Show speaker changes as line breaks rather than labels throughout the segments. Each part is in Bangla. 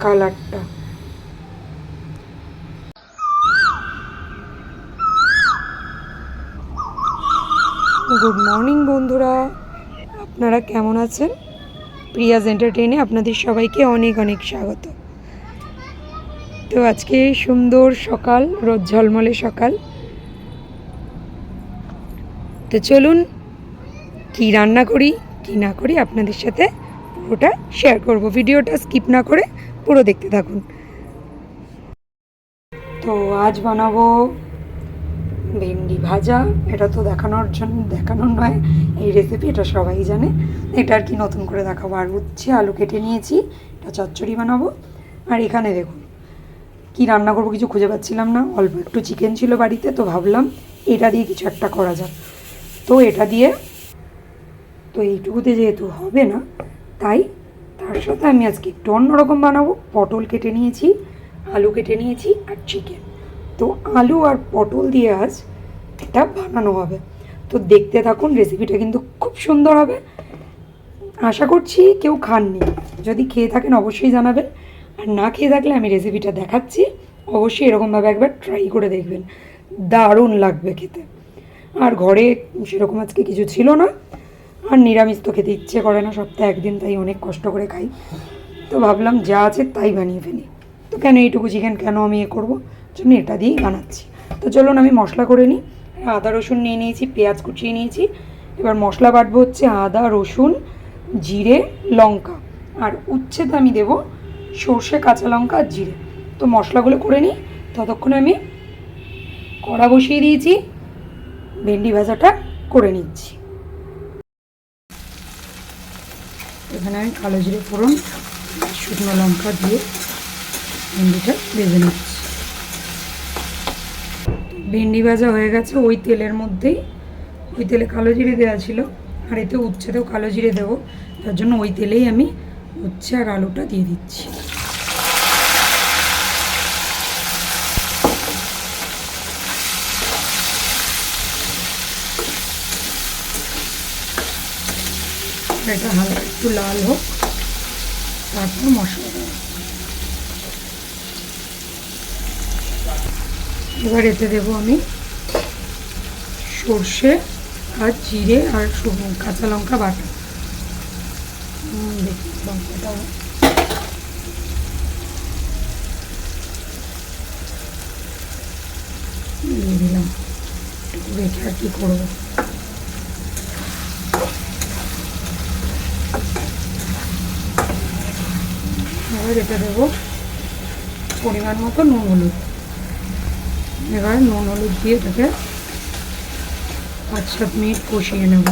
কালারটা। গুড মর্নিং বন্ধুরা। আপনারা কেমন আছেন? প্রিয়াজ এন্টারটেইনে আপনাদের সবাইকে অনেক অনেক স্বাগত। তো আজকে সুন্দর সকাল, রোদ ঝলমলে সকাল। তো চলুন, কি রান্না করি, কি না করি আপনাদের সাথে পুরোটা শেয়ার করব। ভিডিওটা স্কিপ না করে পুরো দেখতে থাকুন। তো আজ বানাবো ভেন্ডি ভাজা। এটা তো দেখানোর জন্য দেখানোর নয়, এই রেসিপি এটা সবাই জানে। এটা আর কি নতুন করে দেখাবো। আর উচ্ছে, আলু কেটে নিয়েছি, এটা চচ্চড়ি বানাবো। আর এখানে দেখুন, কি রান্না করব কিছু খুঁজে পাচ্ছিলাম না। অল্প একটু চিকেন ছিল বাড়িতে, তো ভাবলাম এটা দিয়ে কিছু একটা করা যাক। তো এটা দিয়ে তো এইটুকুতে যেহেতু হবে না তাই তার সাথে আমি আজকে একটু অন্যরকম বানাবো। পটল কেটে নিয়েছি, আলু কেটে নিয়েছি আর চিকেন তো আলু আর পটল দিয়ে আজ এটা বানানো হবে। তো দেখতে থাকুন রেসিপিটা কিন্তু খুব সুন্দর হবে। আশা করছি কেউ খাননি। যদি খেয়ে থাকেন, অবশ্যই জানাবেন। আর না খেয়ে থাকলে আমি রেসিপিটা দেখাচ্ছি। অবশ্যই এরকমভাবে একবার ট্রাই করে দেখবেন। দারুণ লাগবে খেতে। আর ঘরে সেরকম আজকে কিছু ছিল না। আর নিরামিষ তো খেতে ইচ্ছে করে না, সপ্তাহে একদিন, তাই অনেক কষ্ট করে খাই। তো ভাবলাম যা আছে তাই বানিয়ে ফেলি। তো কেন এইটুকু চিকেন কেন আমি এ করব? জন্য এটা দিয়েই বানাচ্ছি। তো চলুন আমি মশলা করে নিই। আদা, রসুন নিয়ে নিয়েছি, পেঁয়াজ কুচিয়ে নিয়েছি। এবার মশলা বাটবো হচ্ছে আদা, রসুন, জিরে, লঙ্কা। আর উচ্ছেদ আমি দেবো সর্ষে, কাঁচা লঙ্কা আর জিরে। তো মশলাগুলো করে নিই। ততক্ষণে আমি কড়া বসিয়ে দিয়েছি। ভেন্ডি ভাজাটা করে নিচ্ছি। এখানে আমি কালো জিরে ফোড়ন শুকনো লঙ্কা দিয়ে ভেন্ডিটা ভেজে নিচ্ছি। ভেন্ডি ভাজা হয়ে গেছে, ওই তেলের মধ্যেই, ওই তেলে কালো জিরে দেওয়া ছিল, আর এতে উচ্ছেতেও কালো জিরে দেবো, তার জন্য ওই তেলেই আমি উচ্ছে আর আলুটা দিয়ে দিচ্ছি। এটা হালকা একটু লাল হোক, তারপর মশলা এবার এতে দেবো আমি সর্ষে আর জিরে আর কাঁচা লঙ্কা বাটা। দেখি লঙ্কাটা। দিয়ে দিলাম। রেখে আর কি করব? এবার এটা দেবো। পরিমাণ মতো নুন হলুদ। এবার নুন হলুদ দিয়ে এটাকে পাঁচ সাত মিনিট কষিয়ে নেব।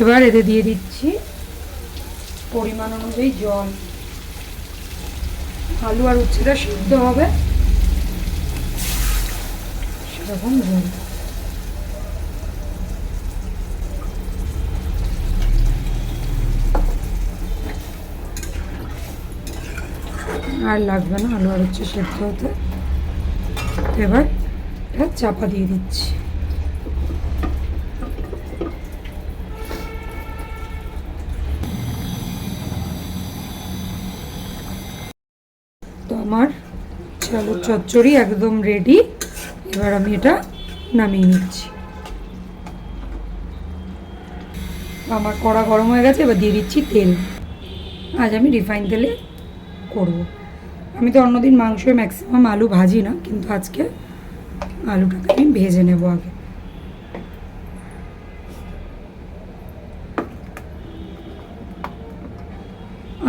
এবার এতে দিয়ে দিচ্ছি পরিমাণ অনুযায়ী জল। আলু আর উচ্ছেটা সিদ্ধ হবে। সেরকম জল। আর লাগবে না, আলু আর হচ্ছে সেদ্ধ হতে। এবার এটা চাপা দিয়ে দিচ্ছি। তো আমার আলুর চচ্চড়ি একদম রেডি এবার আমি এটা নামিয়ে নিচ্ছি। আমার কড়া গরম হয়ে গেছে, এবার দিয়ে দিচ্ছি তেল। আজ আমি রিফাইন তেলে করব। আমি তো অন্যদিন মাংসে ম্যাক্সিমাম আলু ভাজি না, কিন্তু আজকে আলুটাকে আমি ভেজে নেব আগে।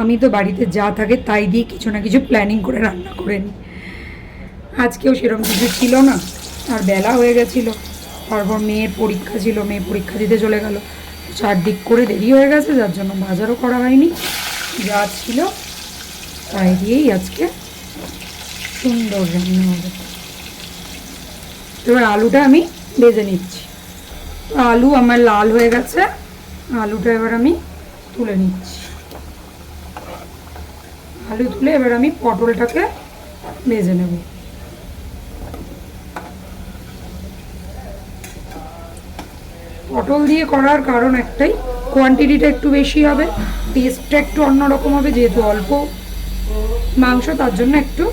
আমি তো বাড়িতে যা থাকে তাই দিয়ে কিছু না কিছু প্ল্যানিং করে রান্না করে নিই। আজকেও সেরকম কিছু ছিল না, আর বেলা হয়ে গেছিল। তারপর মেয়ের পরীক্ষা ছিল, মেয়ে পরীক্ষা দিতে চলে গেল। চারদিক করে দেরি হয়ে গেছে, যার জন্য বাজারও করা হয়নি। যা ছিল তাই দিয়েই আজকে সুন্দর রান্না হবে। এবার আলুটা আমি ভেজে নিচ্ছি। আলু আমার লাল হয়ে গেছে। আলুটা এবার আমি তুলে নিচ্ছি। আলু তুলে এবার আমি পটলটাকে ভেজে নেব। পটল দিয়ে করার কারণ একটাই কোয়ান্টিটিটা একটু বেশি হবে টেস্টটা একটু অন্যরকম হবে, যেহেতু অল্প মাংস, তার জন্য একটু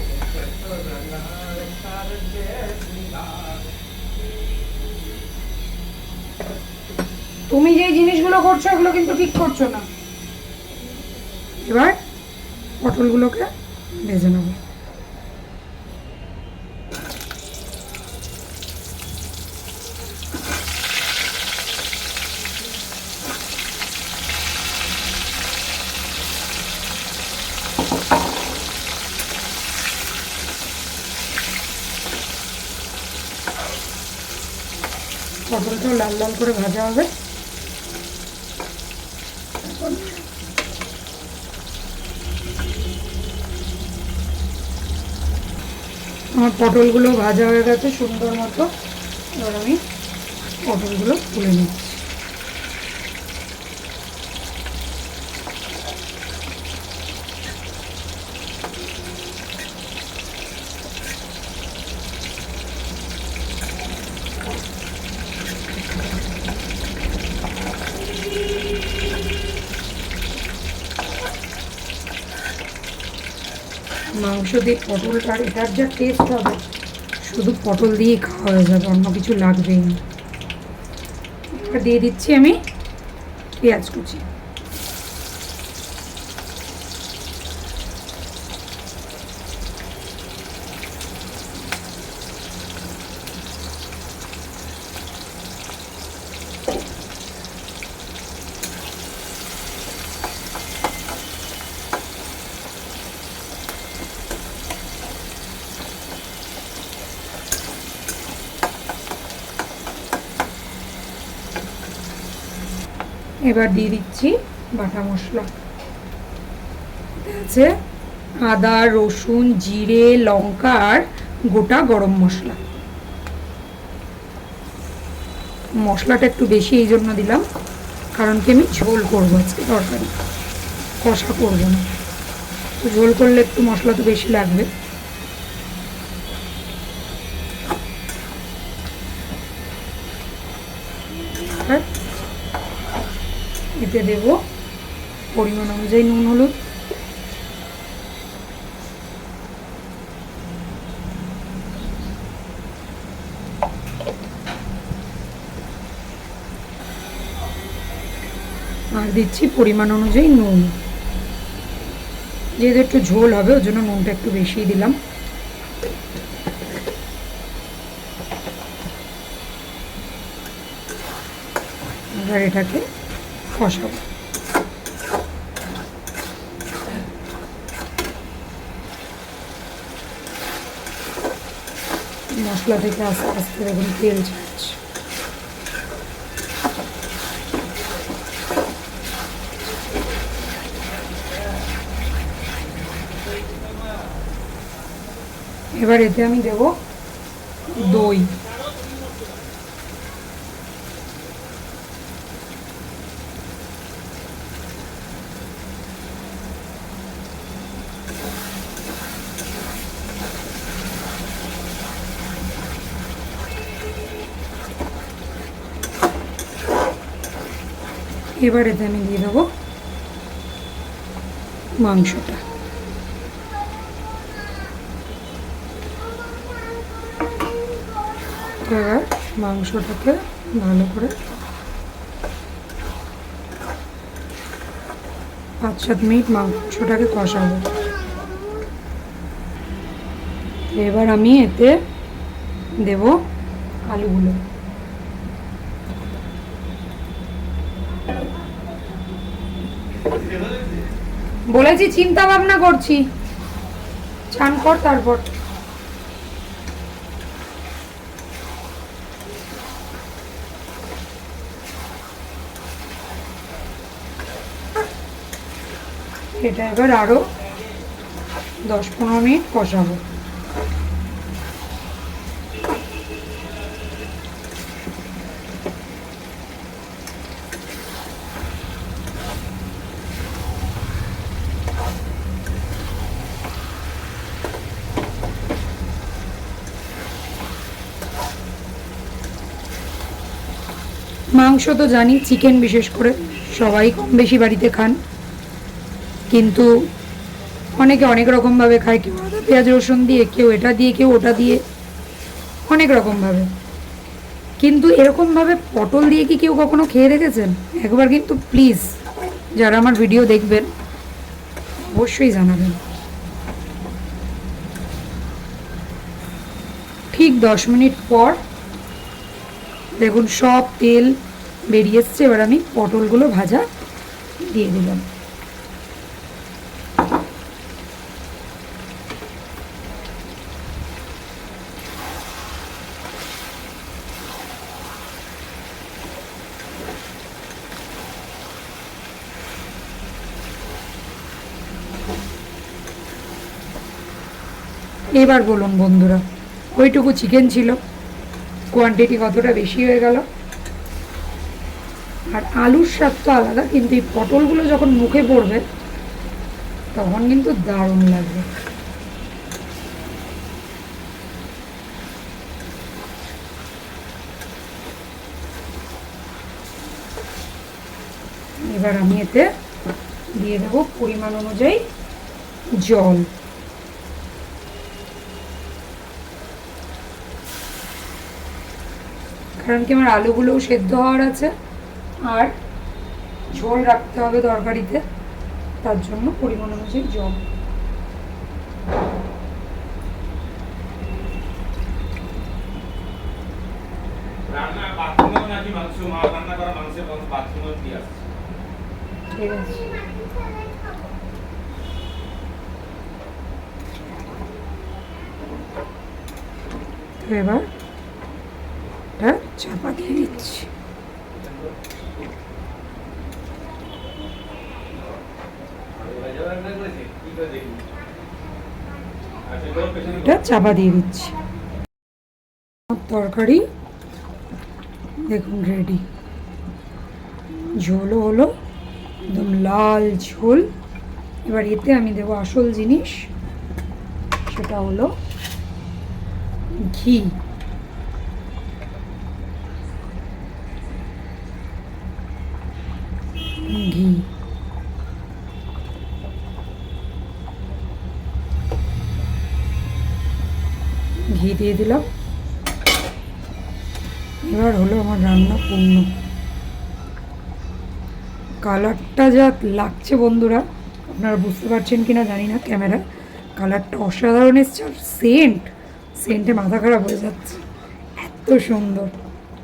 তুমি যে জিনিসগুলো করছ ওগুলো কিন্তু ঠিক করছ না। এবার পটলগুলোকে ভেজে নেব। পটলটাও লাল লাল করে ভাজা হবে। আমার পটলগুলো ভাজা হয়ে গেছে সুন্দর মতো। এবার আমি পটলগুলো তুলে নিচ্ছি। মাংস দিয়ে পটলটার এটার যা টেস্ট হবে, শুধু পটল দিয়ে খাওয়া হয়ে যাবে, অন্য কিছু লাগবেই না। দিয়ে দিচ্ছি আমি পেঁয়াজ কুচি। এবার দিয়ে দিচ্ছি বাটা মশলা। আছে আদা, রসুন, জিরে, লঙ্কা আর গোটা গরম মশলা। মশলাটা একটু বেশি এই জন্য দিলাম, কারণ কি আমি ঝোল করব আজকে তরকারি। কষা করব না। তো ঝোল করলে একটু মশলা তো বেশি লাগবে। আর এতে দেব। পরিমাণ অনুযায়ী নুন, হলুদ। আর দিচ্ছি পরিমাণ অনুযায়ী নুন। যেহেতু একটু ঝোল হবে, ওর জন্য নুনটা একটু বেশিই দিলাম। এবার এটাকে কষাবো মশলা থেকে আস্তে আস্তে দেখুন তেল ছাড়ছে এবার এতে আমি দেব দই এবার এতে আমি দিয়ে দেবো মাংসটা। এবার মাংসটাকে ভালো করে পাঁচ সাত মিনিট মাংসটাকে কষাবো। এবার আমি এতে দেব আলুগুলো। বলেছি চিন্তা ভাবনা করছি। চান কর তারপর। এটা এবার আরও দশ পনেরো মিনিট কষাবো। মাংস তো জানি চিকেন বিশেষ করে। সবাই কম বেশি বাড়িতে খান। কিন্তু অনেকে অনেক রকমভাবে খায়। কেউ আদা, পেঁয়াজ, রসুন দিয়ে, কেউ এটা দিয়ে, কেউ ওটা দিয়ে। অনেক রকমভাবে। কিন্তু এরকমভাবে পটল দিয়ে কি কেউ কখনো খেয়ে দেখেছেন? একবার কিন্তু প্লিজ যারা আমার ভিডিও দেখবেন, অবশ্যই জানাবেন। ঠিক দশ মিনিট পর, দেখুন সব তেল বেরিয়ে এসছে, এবার আমি পটলগুলো ভাজা দিয়ে দিলাম। এবার বলুন বন্ধুরা, ওইটুকু চিকেন ছিল। কোয়ান্টিটি কতটা বেশি হয়ে গেল? আর আলুর স্বাদ তো আলাদা, কিন্তু এই পটলগুলো যখন মুখে পড়বে, তখন কিন্তু দারুণ লাগবে। এবার আমি এতে দিয়ে দেবো পরিমাণ অনুযায়ী জল। কারণ কি আমার আলুগুলোও সেদ্ধ হওয়ার আছে। আর ঝোল রাখতে হবে তরকারিতে তার জন্য পরিমাণ অনুযায়ী জল। ঠিক আছে। এবার এটা চাপা দিয়ে দিচ্ছি এটা চাপা দিয়ে দিচ্ছি। তরকারি, দেখুন রেডি ঝোলও হলো, একদম লাল ঝোল। এবার এতে আমি দেবো আসল জিনিস, সেটা হলো ঘি। ঘি। দিয়ে দিলাম। এবার হলো আমার রান্না পূর্ণ কালারটা যা লাগছে বন্ধুরা, আপনারা বুঝতে পারছেন কিনা জানি না ক্যামেরা কালারটা অসাধারণ এসছে আর সেন্ট সেন্টে মাথা খারাপ হয়ে যাচ্ছে। এত সুন্দর।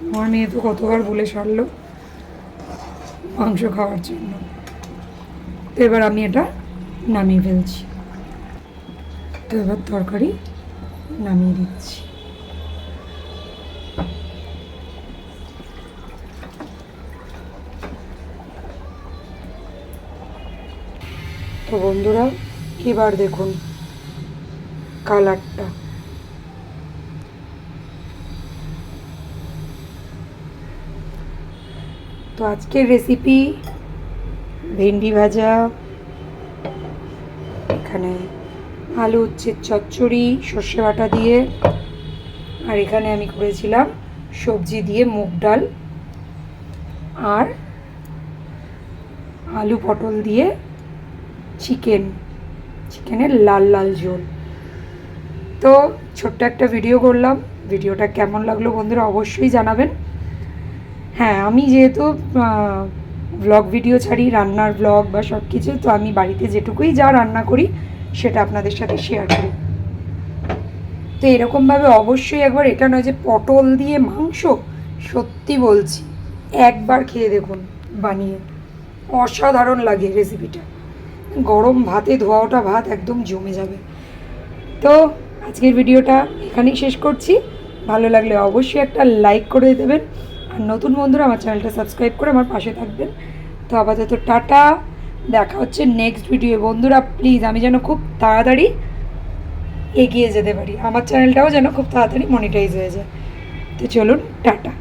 আমার মেয়ে তো কতবার বলে সারলো মাংস খাওয়ার জন্য। তো এবার আমি এটা নামিয়ে ফেলছি। তো এবার তরকারি নামিয়ে দিচ্ছি। তো বন্ধুরা এবার দেখুন কালারটা। তো আজকের রেসিপি ভেন্ডি ভাজা এখানে আলু উচ্ছের চচ্চড়ি, সর্ষে বাটা দিয়ে। আর এখানে আমি করেছিলাম সবজি দিয়ে মুগ ডাল আর আলু পটল দিয়ে চিকেন, চিকেনের লাল লাল ঝোল। তো ছোট্ট একটা ভিডিও করলাম। ভিডিওটা কেমন লাগল বন্ধুরা অবশ্যই জানাবেন। হ্যাঁ আমি যেহেতু ব্লগ ভিডিও ছাড়ি, রান্নার ব্লগ বা সব কিছু তো আমি বাড়িতে যেটুকুই যা রান্না করি সেটা আপনাদের সাথে শেয়ার করি। তো এরকমভাবে অবশ্যই একবার, এটা নয় যে পটল দিয়ে মাংস, সত্যি বলছি, একবার খেয়ে দেখুন বানিয়ে। অসাধারণ লাগে রেসিপিটা গরম ভাতে ধোয়া ওটা ভাত একদম জমে যাবে। তো আজকের ভিডিওটা এখানেই শেষ করছি। ভালো লাগলে অবশ্যই একটা লাইক করে দেবেন। আর নতুন বন্ধুরা আমার চ্যানেলটা সাবস্ক্রাইব করে আমার পাশে থাকবেন। তো আপাতত টাটা। দেখা হচ্ছে নেক্সট ভিডিও বন্ধুরা প্লিজ আমি যেন খুব তাড়াতাড়ি এগিয়ে যেতে পারি। আমার চ্যানেলটাও যেন খুব তাড়াতাড়ি মনিটাইজ হয়ে যায়। তো চলুন, টাটা।